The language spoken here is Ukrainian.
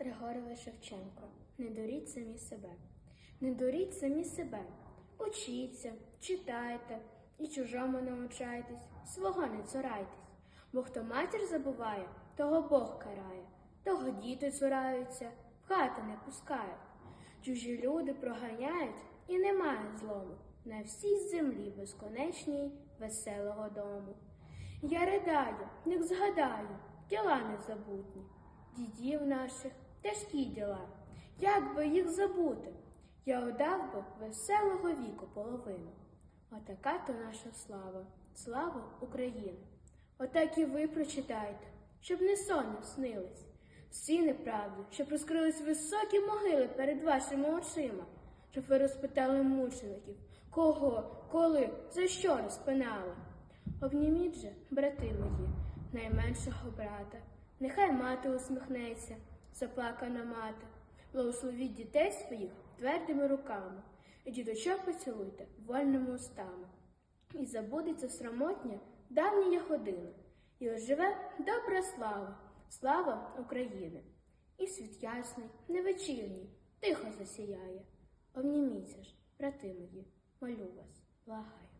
Григорович Шевченко. Не дуріть самі себе. Не дуріть самі себе. Учіться, читайте і чужому не навчайтесь, свого не цурайтесь. Бо хто матір забуває, того Бог карає, того діти цураються, в хати не пускають. Чужі люди проганяють і немає злому на всій землі безконечній веселого дому. Я ридаю, як згадаю, діла незабутні, дідів наших тяжкі діла, як би їх забути? Я отдав би веселого віку половину. Отака то наша слава, слава України. Отак і ви прочитайте, щоб не сонним снились. Всі неправди, щоб розкрились високі могили перед вашими очима, щоб ви розпитали мучеників, кого, коли, за що розпинали. Обніміть же, брати мої, найменшого брата, нехай мати усміхнеться, заплакана мати, благословіть дітей своїх твердими руками, і діточок поцілуйте вольними устами. І забудеться срамотня давня година, і оживе добра слава, слава України. І світ ясний, невечірній, тихо засіяє. Обніміться ж, брати мої, молю вас, благаю.